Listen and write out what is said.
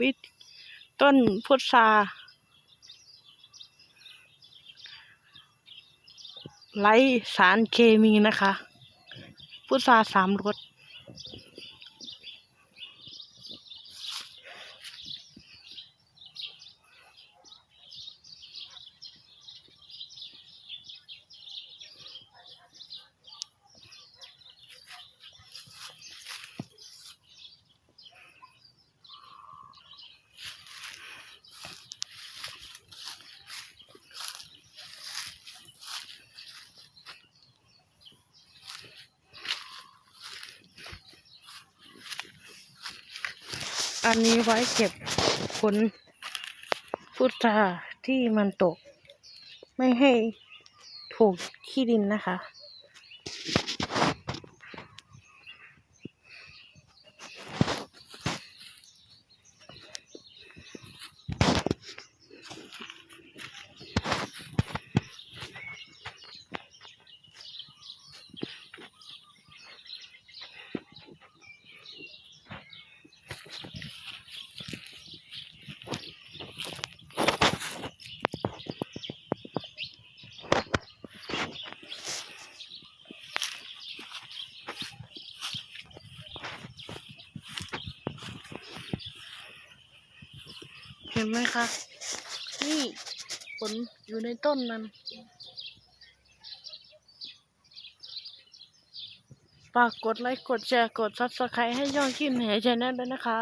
วิต้นพุทราไร้สารเคมีนะคะ พุทราสามรส อันนี้ไว้เก็บผลพุทราที่มันตก ไม่ให้ถูกขี้ดินนะคะ ห็นไหมคะ นี่ผลอยู่ในต้นนั้นฝากกดไลค์ กดแชร์ กดซับสไครต์ให้ย่องกินแหชแนลด้วยนะคะ